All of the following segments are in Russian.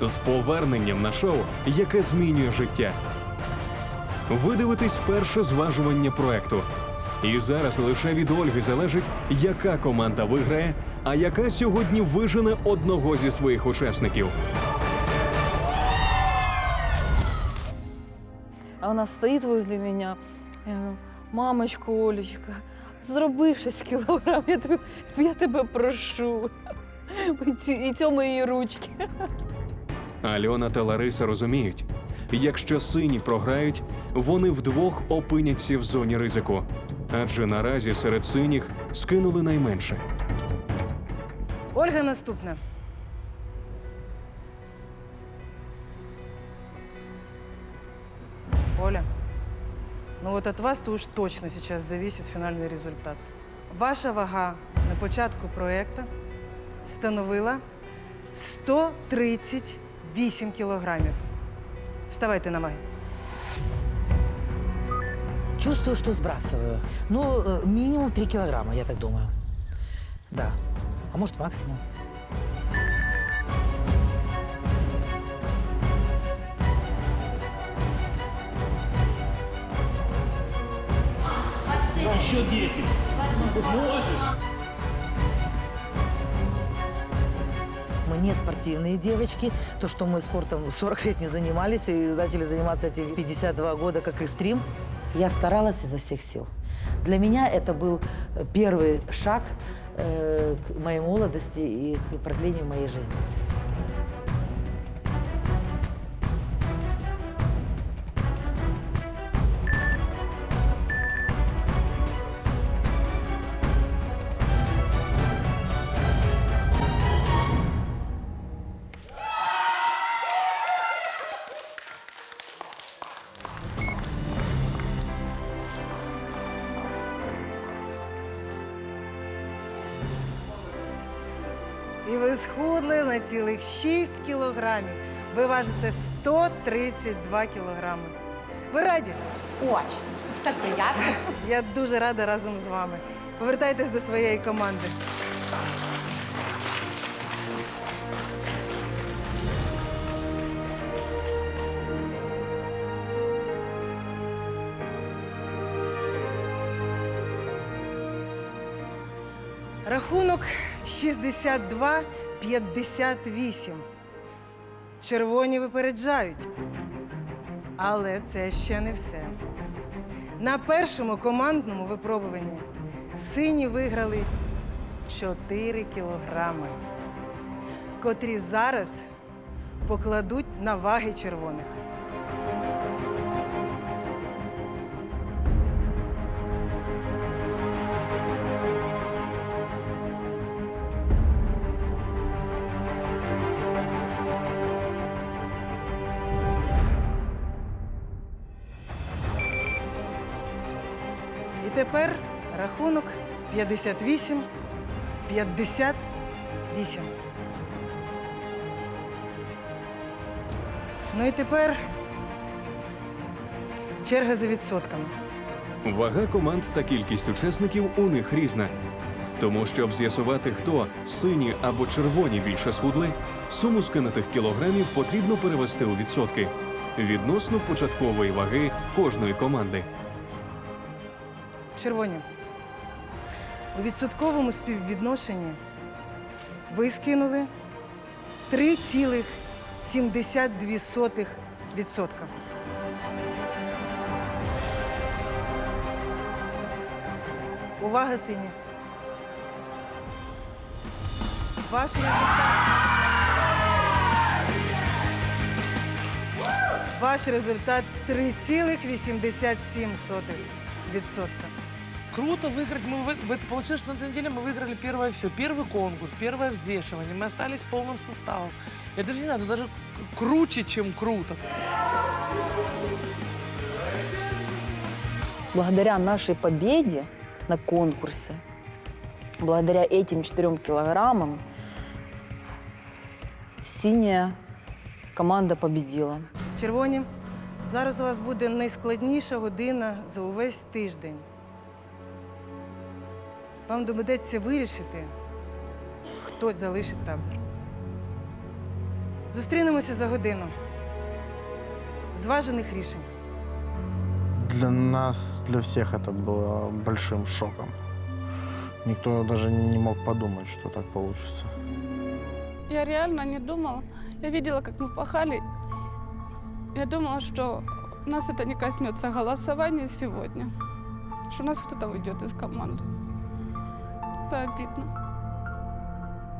з поверненням на шоу, яке змінює життя. Ви дивитесь перше зважування проекту. І зараз лише від Ольги залежить, яка команда виграє, а яка сьогодні вижене одного зі своїх учасників. А вона стоїть возле мене. Я мамочка Олечка, зроби 6 кілограм, я тебе, я тебе прошу. І цьому її ручки. Альона та Лариса розуміють, якщо сині програють, вони вдвох опиняться в зоні ризику. Адже наразі серед синіх скинули найменше. Ольга наступна. Оля, ну вот от вас-то уж точно сейчас зависит финальный результат. Ваша вага на початку проекту становила 138 кілограмів. Ставайте на ваги. Чувствую, что сбрасываю. Ну, э, минимум 3 килограмма, я так думаю. Да. А может, максимум. Еще 10. Можешь. Не спортивные девочки. То, что мы спортом 40 лет не занимались и начали заниматься эти 52 года как экстрим. Я старалась изо всех сил. Для меня это был э, первый шаг э, к моей молодости и к продлению моей жизни. Цілих 6 кілограмів. Ви важите 132 кілограми. Ви раді? Очень. Так приятно. Я дуже рада разом з вами. Повертайтесь до своєї команди. Рахунок 62-58. Червоні випереджають. Але це ще не все. На першому командному випробуванні сині виграли 4 кілограми, котрі зараз покладуть на ваги червоних. Тепер рахунок 58 58. Ну і тепер черга за відсотками. Вага команд та кількість учасників у них різна. Тому, щоб з'ясувати, хто сині або червоні більше схудли, суму скинутих кілограмів потрібно перевести у відсотки відносно початкової ваги кожної команди. Червоні. У відсотковому співвідношенні ви скинули 3,72%. відсотка. Увага, сині. Ваш результат. Ваш результат 3,87%. відсотка. Круто выиграть. Мы, в- в- это получилось, что на этой неделе мы выиграли первое все. Первый конкурс, первое взвешивание. Мы остались полным составом. Я даже не знаю, это даже к- круче, чем круто. Благодаря нашей победе на конкурсе, благодаря этим 4 килограммам, синяя команда победила. Червоні, зараз у вас буде найскладніша година за увесь тиждень. Вам доведеться вирішити, хто залишить табір. Зустрінемося за годину. Зважених рішень. Для нас, для всех это было большим шоком. Никто даже не мог подумать, что так получится. Я реально не думала. Я видела, как мы пахали. Я думала, что нас это не коснется голосования сегодня. Что нас кто-то уйдет из команды. Это обидно.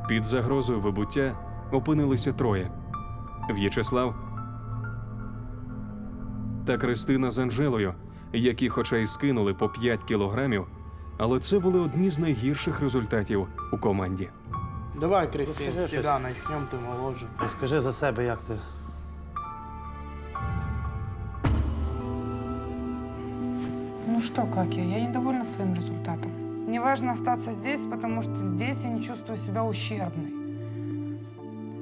Під загрозою вибуття опинилися троє: В'ячеслав та Кристина з Анжелою, які, хоча й скинули по 5 кілограмів, але це були одні з найгірших результатів у команді. Давай, Кристин, Розкажи начнем, ты моложе. Скажи за себе, як ти. Ну что, как я? Я недовольна своим результатом. Мне важно остаться здесь, потому что здесь я не чувствую себя ущербной.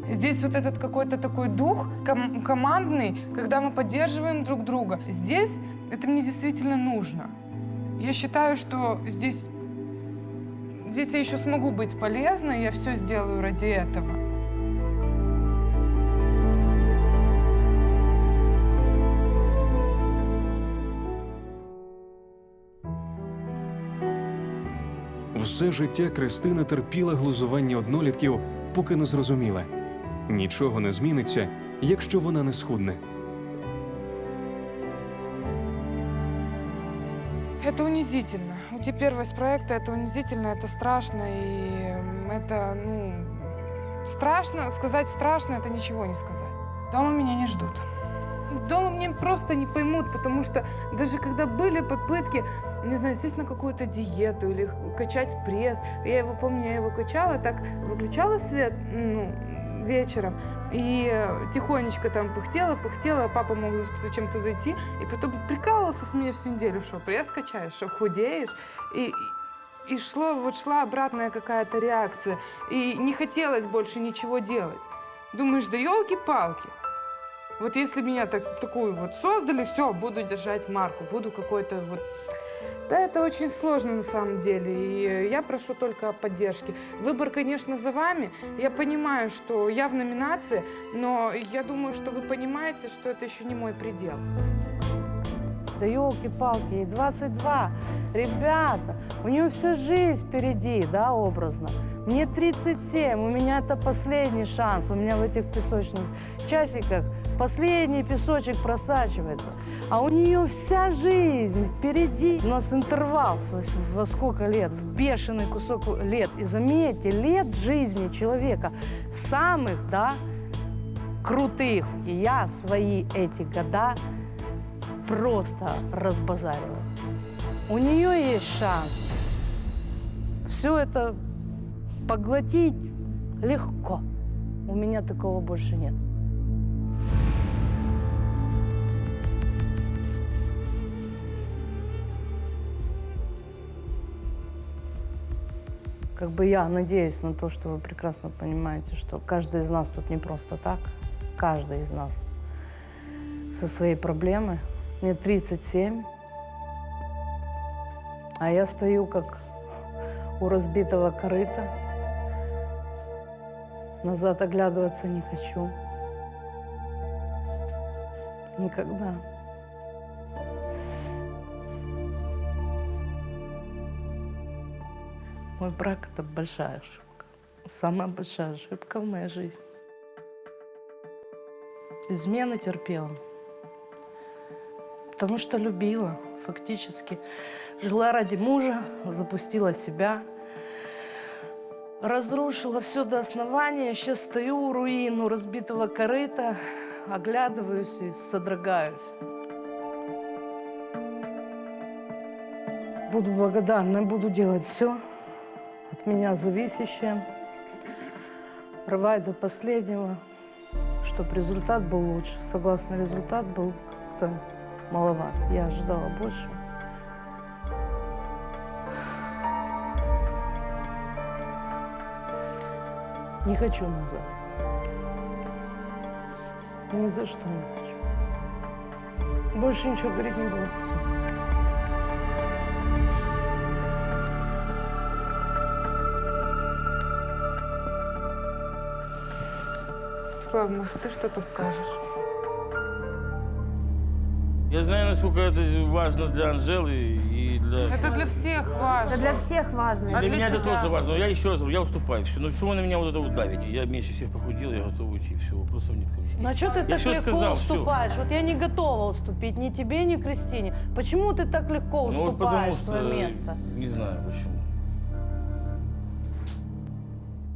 Здесь вот этот какой-то такой дух ком- командный, когда мы поддерживаем друг друга. Здесь это мне действительно нужно. Я считаю, что здесь, здесь я еще смогу быть полезной, я все сделаю ради этого. Все життя Кристина терпіла глузування однолітків, поки не зрозуміла. Нічого не зміниться, якщо вона не схудне. Это унизительно. Уйти первой с проекта это унизительно, это страшно. И м, это, ну, страшно. Сказать страшно это ничего не сказать. Дома меня не ждут. Дома меня просто не поймут, потому что даже когда были попытки, не знаю, сесть на какую-то диету или качать пресс, я его помню, я его качала, так выключала свет ну, вечером и э, тихонечко там пыхтела, пыхтела, папа мог за- зачем-то зайти, и потом прикалывался с меня всю неделю, что пресс качаешь, что худеешь, и, и шло, вот шла обратная какая-то реакция, и не хотелось больше ничего делать. Думаешь, да елки-палки. Вот если меня так, такую вот создали, все, буду держать марку, буду какой-то вот... Да, это очень сложно на самом деле, и я прошу только о поддержке. Выбор, конечно, за вами. Я понимаю, что я в номинации, но я думаю, что вы понимаете, что это еще не мой предел. Да елки-палки, ей 22. Ребята, у нее вся жизнь впереди, да, образно. Мне 37, у меня это последний шанс. У меня в этих песочных часиках последний песочек просачивается. А у нее вся жизнь впереди. У нас интервал во сколько лет, в бешеный кусок лет. И заметьте, лет жизни человека самых, да, крутых. И я свои эти года просто разбазариваю. У нее есть шанс все это поглотить легко. У меня такого больше нет. Как бы я надеюсь на то, что вы прекрасно понимаете, что каждый из нас тут не просто так. Каждый из нас со своей проблемой. Мне 37, а я стою как у разбитого корыта. Назад оглядываться не хочу. Никогда. Мой брак – это большая ошибка. Самая большая ошибка в моей жизни. Измены терпела. Потому что любила, фактически. Жила ради мужа, запустила себя. Разрушила все до основания. Сейчас стою у руин, у разбитого корыта, оглядываюсь и содрогаюсь. Буду благодарна, буду делать все от меня зависящее. Рвать до последнего, чтобы результат был лучше. Согласно, результат был как-то маловат. Я ожидала больше. Не хочу назад. Ни за что не хочу. Больше ничего говорить не буду. Вячеслав, может, ты что-то скажешь? Я знаю, насколько это важно для Анжелы и для... Это для всех важно. для всех важно. А для для меня это тебя? тоже важно. Но я еще раз говорю, я уступаю. Все. Ну что вы на меня вот это вот давите? Я меньше всех похудел, я готов уйти. Все, вопросов нет ко мне. Ну а что ты Я так легко сказал, уступаешь? Вот я не готова уступить ни тебе, ни Кристине. Почему ты так легко Ну, вот потому уступаешь что... свое место? Не знаю почему.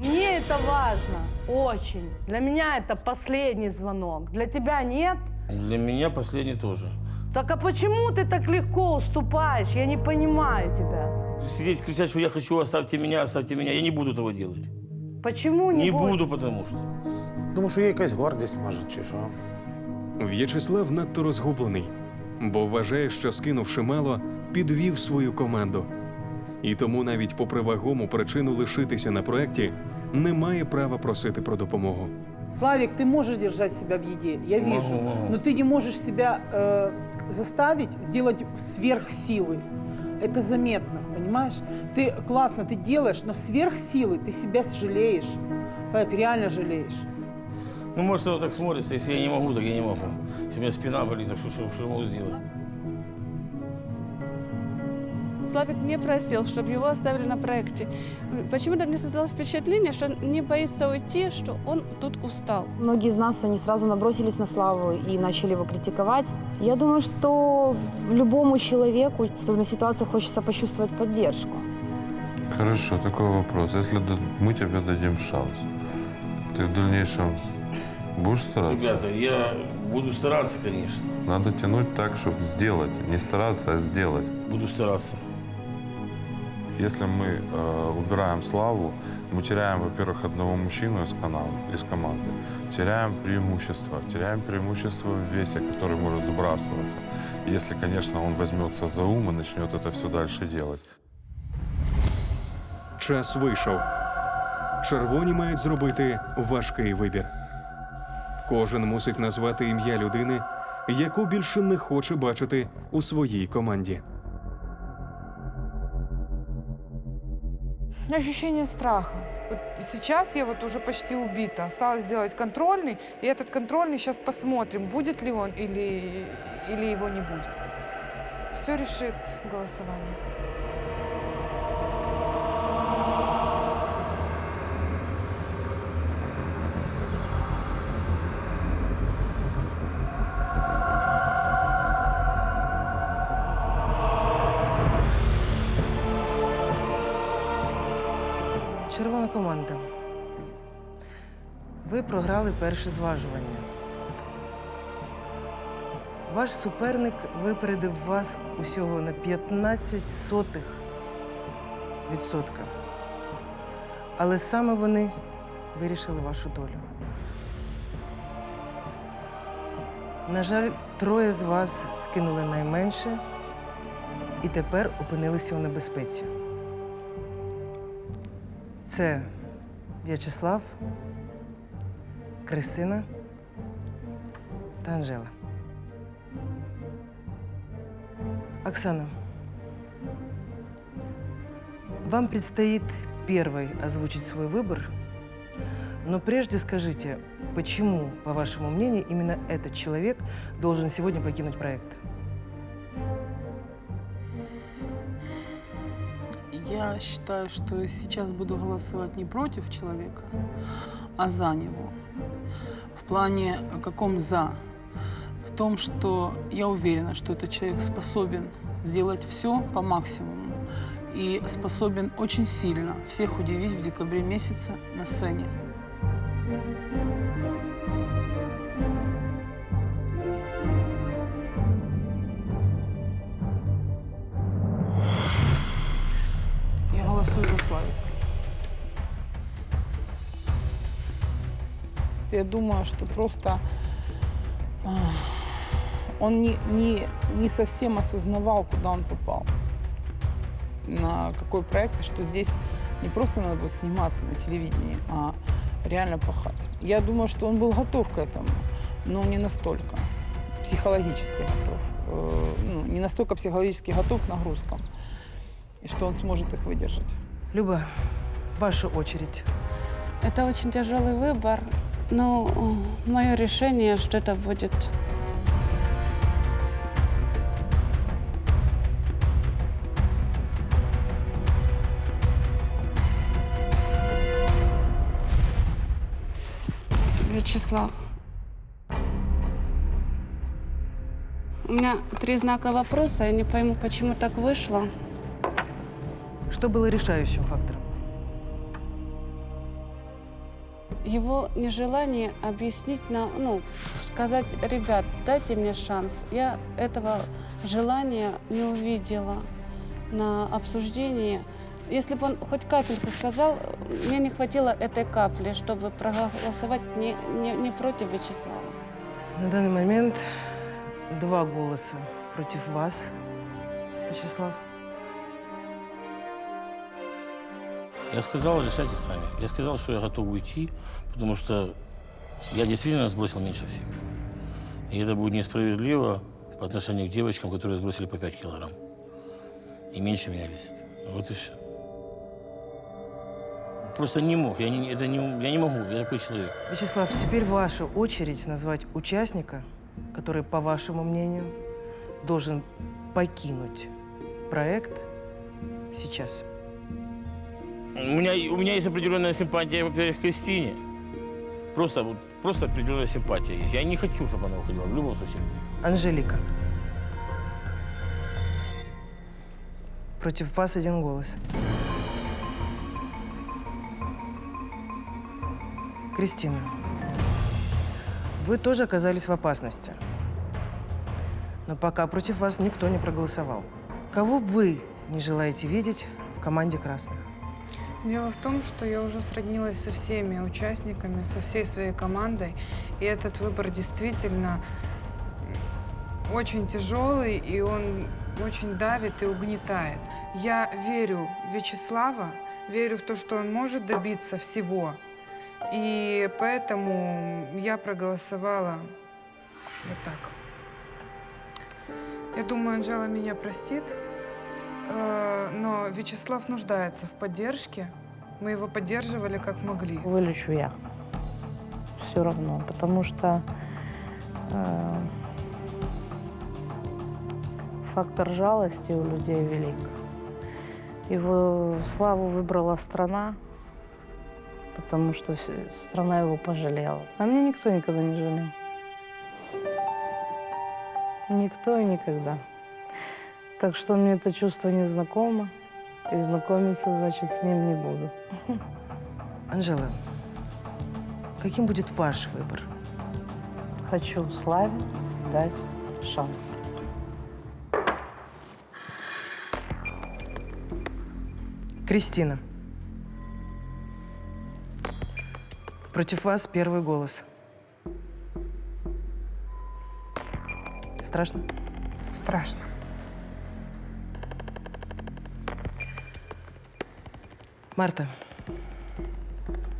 Мне это важно, очень. Для меня это последний звонок. Для тебя нет? Для меня последний тоже. Так а почему ты так легко уступаешь? Я не понимаю тебя. Сидеть, кричать, что я хочу, оставьте меня, оставьте меня. Я не буду этого делать. Почему не, Не будешь? буду, потому что. Думаю, що є якась гордість, може, чи що. В'ячеслав надто розгублений, бо вважає, що скинувши мало, підвів свою команду. І тому навіть попри вагому причину лишитися на проєкті, не має права просити про допомогу. Славик, ты можешь держать себя в еде, я Могу, вижу, могу. но ты не можешь себя э, заставить сделать сверхсилы. Это заметно, понимаешь? Ты классно, ты делаешь, но сверхсилы ты себя жалеешь. Славик, реально жалеешь. Ну, может, оно так смотрится. Если я не могу, так я не могу. Если у меня спина болит, так что, что, что могу сделать? Славик не просил, чтобы его оставили на проекте. Почему-то мне создалось впечатление, что он не боится уйти, что он тут устал. Многие из нас, они сразу набросились на Славу и начали его критиковать. Я думаю, что любому человеку в трудной ситуации хочется почувствовать поддержку. Хорошо, такой вопрос. Если мы тебе дадим шанс, ты в дальнейшем будешь стараться? Ребята, я буду стараться, конечно. Надо тянуть так, чтобы сделать. Не стараться, а сделать. Буду стараться. Если мы э, убираем славу, мы теряем, во-первых, одного мужчину из, канала, из команды, теряем преимущество, теряем преимущество в весе, который может сбрасываться. Если, конечно, он возьмется за ум и начнет это все дальше делать. Час вийшов. Червоні мають зробити важкий вибір. Кожен мусить назвати ім'я людини, яку більше не хоче бачити у своїй команді. Ощущение страха. Вот сейчас я вот уже почти убита. Осталось сделать контрольный, и этот контрольный сейчас посмотрим, будет ли он или, или его не будет. Все решит голосование. Команда. Ви програли перше зважування. Ваш суперник випередив вас усього на 15 сотих відсотка. Але саме вони вирішили вашу долю. На жаль, троє з вас скинули найменше і тепер опинилися у небезпеці. Це В'ячеслав, Кристина та Анжела. Оксана, вам предстоит первой озвучить свой выбор, но прежде скажите, почему, по вашему мнению, именно этот человек должен сегодня покинуть проект? Я считаю, что сейчас буду голосовать не против человека, а за него. В плане э, каком за? В том, что я уверена, что этот человек способен сделать все по максимуму и способен очень сильно всех удивить в декабре месяце на сцене. Голосую за Славика. Я думаю, что просто а, он не, не, не совсем осознавал, куда он попал. На какой проект, и что здесь не просто надо будет сниматься на телевидении, а реально пахать. Я думаю, что он был готов к этому, но не настолько психологически готов. Э, ну, не настолько психологически готов к нагрузкам, и что он сможет их выдержать. Люба, ваша очередь. Это очень тяжелый выбор. Но мое решение, что это будет Вячеслав. У меня три знака вопроса. Я не пойму, почему так вышло. Что было решающим фактором? Его нежелание объяснить на, ну, сказать, ребят, дайте мне шанс. Я этого желания не увидела на обсуждении. Если бы он хоть капельку сказал, мне не хватило этой капли, чтобы проголосовать не, не, не против Вячеслава. На данный момент два голоса против вас, Вячеслав. Я сказал, решайте сами. Я сказал, что я готов уйти, потому что я действительно сбросил меньше всех. И это будет несправедливо по отношению к девочкам, которые сбросили по 5 килограмм. И меньше меня весит. Вот и все. Просто не мог. Я не, это не, я не могу. Я такой человек. Вячеслав, теперь ваша очередь назвать участника, который, по вашему мнению, должен покинуть проект сейчас. У меня, у меня есть определенная симпатия, во-первых, к Кристине. Просто, вот, просто определенная симпатия есть. Я не хочу, чтобы она уходила, в любом случае. Анжелика. Против вас один голос. Кристина, вы тоже оказались в опасности. Но пока против вас никто не проголосовал. Кого вы не желаете видеть в команде красных? Дело в том, что я уже сроднилась со всеми участниками, со всей своей командой, и этот выбор действительно очень тяжелый, и он очень давит и угнетает. Я верю в Вячеслава, верю в то, что он может добиться всего, и поэтому я проголосовала вот так. Я думаю, Анжела меня простит, э, но Вячеслав нуждается в поддержке. Мы его поддерживали как могли. Вылечу я. Все равно, потому что э, фактор жалости у людей велик. Его славу выбрала страна, потому что страна его пожалела. А меня никто никогда не жалел. Никто и никогда. Так что мне это чувство не знакомо, и знакомиться, значит, с ним не буду. Анжела, каким будет ваш выбор? Хочу Славе дать шанс. Кристина. Против вас первый голос. Страшно? Страшно. Марта,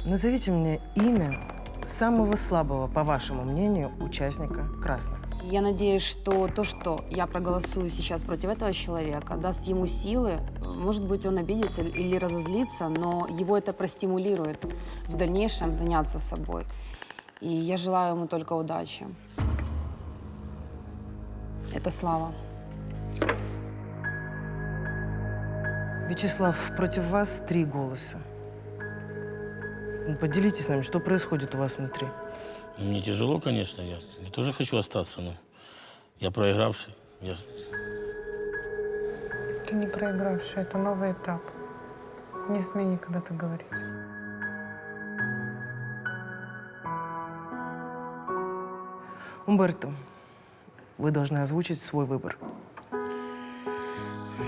назовите мне имя самого слабого, по вашему мнению, участника красных. Я надеюсь, что то, что я проголосую сейчас против этого человека, даст ему силы. Может быть, он обидится или разозлится, но его это простимулирует в дальнейшем заняться собой. И я желаю ему только удачи. Это слава. Вячеслав, против вас три голоса. Ну, поделитесь с нами, что происходит у вас внутри. Мне тяжело, конечно. Я, я тоже хочу остаться, но я проигравший. Я, Ты не проигравший, это новый этап. Не смей никогда так говорить. Умберто, вы должны озвучить свой выбор.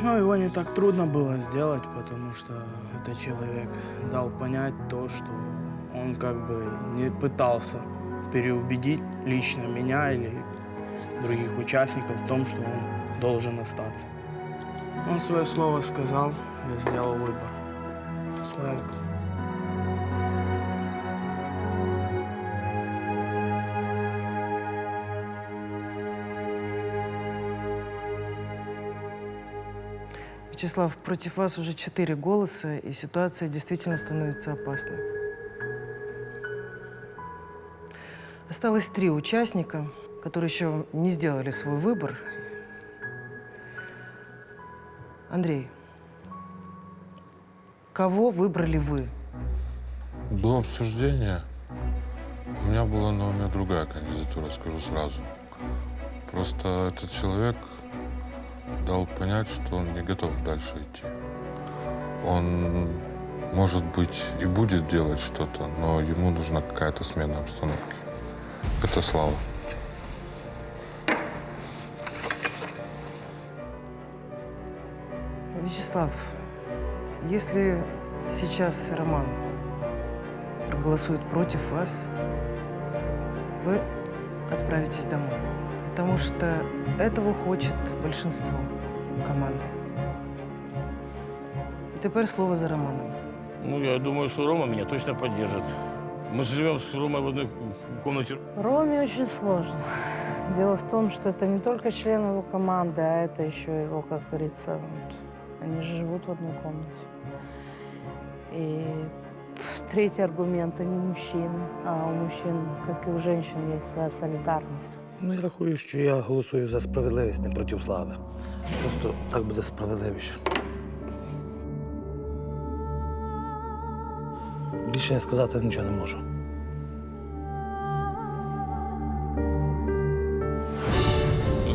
Ну, его не так трудно было сделать, потому что этот человек дал понять то, что он как бы не пытался переубедить лично меня или других участников в том, что он должен остаться. Он свое слово сказал, я сделал выбор. Славик. Вячеслав, против вас уже четыре голоса, и ситуация действительно становится опасной. Осталось три участника, которые еще не сделали свой выбор. Андрей, кого выбрали вы? До обсуждения у меня была на уме другая кандидатура, скажу сразу. Просто этот человек дал понять, что он не готов дальше идти. Он, может быть, и будет делать что-то, но ему нужна какая-то смена обстановки. Это Слава. Вячеслав, если сейчас Роман проголосует против вас, вы отправитесь домой. Потому что этого хочет большинство команды. И теперь слово за Романом. Ну, я думаю, что Рома меня точно поддержит. Мы же живем с Ромой в одной комнате. Роме очень сложно. Дело в том, что это не только член его команды, а это еще его, как говорится, вот, они же живут в одной комнате. И третий аргумент – они мужчины, а у мужчин, как и у женщин, есть своя солидарность. Ну, я рахую, що я голосую за справедливість, не проти слави. Просто так буде справедливіше. Більше я сказати нічого не можу.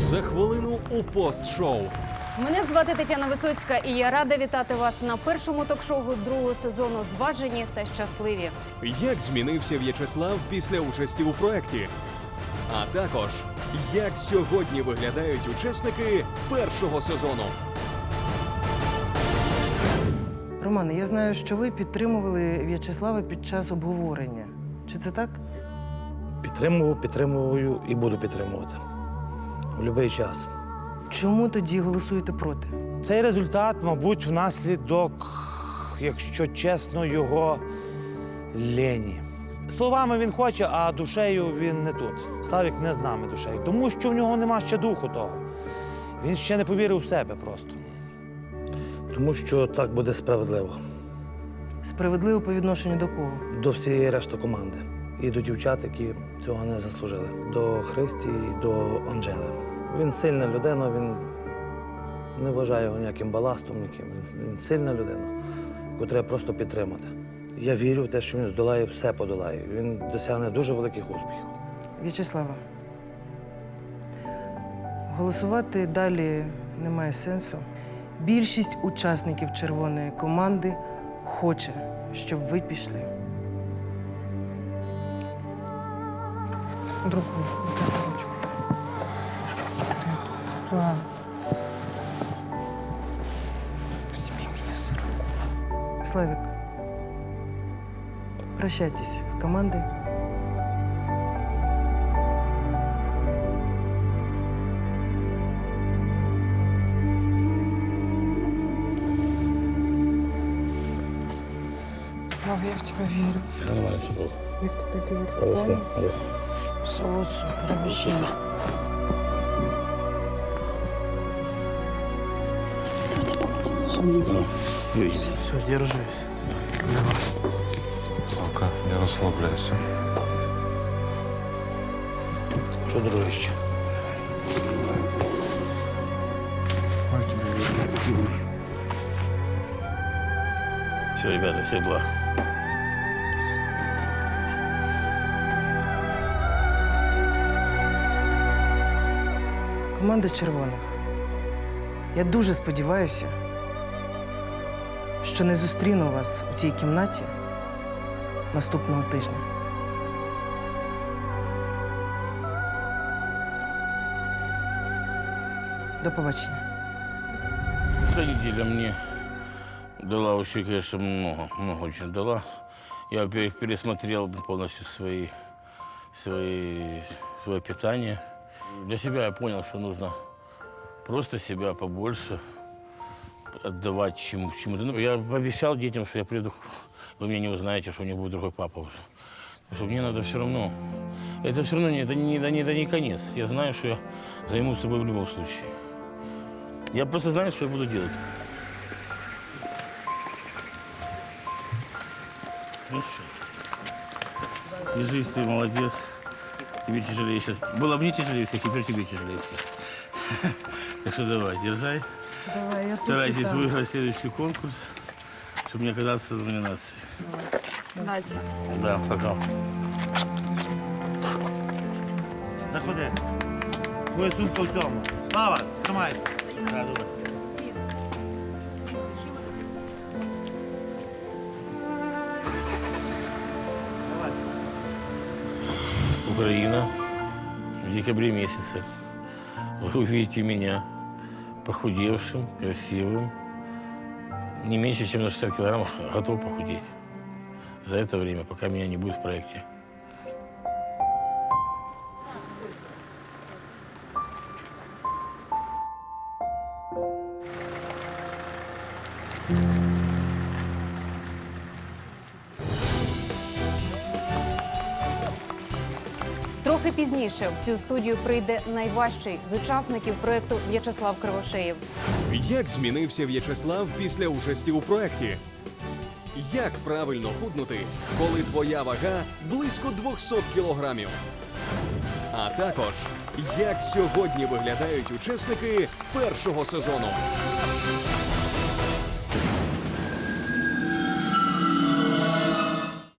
За хвилину у пост-шоу. Мене звати Тетяна Висоцька, і я рада вітати вас на першому ток-шоу другого сезону Зважені та щасливі. Як змінився В'ячеслав після участі у проєкті? А також як сьогодні виглядають учасники першого сезону. Романе, я знаю, що ви підтримували В'ячеслава під час обговорення. Чи це так? Підтримував, підтримую і буду підтримувати. В будь-який час. Чому тоді голосуєте проти? Цей результат, мабуть, внаслідок, якщо чесно, його лені. Словами він хоче, а душею він не тут. Славік не з нами душею, тому що в нього нема ще духу того. Він ще не повірив в себе просто. Тому що так буде справедливо. Справедливо по відношенню до кого? До всієї решти команди. І до дівчат, які цього не заслужили. До Христі і до Анжели. Він сильна людина, він не вважає його ніяким баластом, ніким. Він, він сильна людина, яку треба просто підтримати. Я вірю в те, що він здолає все подолає. Він досягне дуже великих успіхів. В'ячеслава, голосувати далі немає сенсу. Більшість учасників червоної команди хоче, щоб ви пішли. Другу. ручку. Слава. Славик, прощайтесь с командой. Слава, я в тебя верю. Нормально все было. Я в тебя верю. Хорошо. Хорошо. Все вот супер, обещаю. Все. Все, не бойся. Все, держись. Славка, не расслабляйся. Що, дружище? Все, ребята, всех благ. Команда червоних. Я дуже сподіваюся, що не зустріну вас у цій кімнаті наступного тижня. До побачення. Эта неделя мне дала вообще, конечно, много, много очень дала. Я, пересмотрел полностью свои, свои, свое питание. Для себя я понял, что нужно просто себя побольше отдавать чему, чему-то. Ну, я пообещал детям, что я приду, вы меня не узнаете, что у них будет другой папа уже. Потому что мне надо все равно. Это все равно не, это не, это не, это не конец. Я знаю, что я займусь собой в любом случае. Я просто знаю, что я буду делать. Ну все. Держись, ты молодец. Тебе тяжелее сейчас. Было мне тяжелее всех, теперь тебе тяжелее всех. Так что давай, дерзай. Давай, я Старайтесь выиграть следующий конкурс, чтобы не оказаться в номинации. Удачи. Да, пока. Заходи. Твоя сумка в цьому. Слава, тримайся. Да. Украина. В декабре месяце вы увидите меня похудевшим, красивым, не меньше, чем на 60 килограммов готов похудеть. За это время, пока меня не будет в проекте. Пізніше в цю студію прийде найважчий з учасників проекту В'ячеслав Кривошеєв. Як змінився В'ячеслав після участі у проєкті? Як правильно худнути, коли твоя вага близько 200 кілограмів? А також, як сьогодні виглядають учасники першого сезону?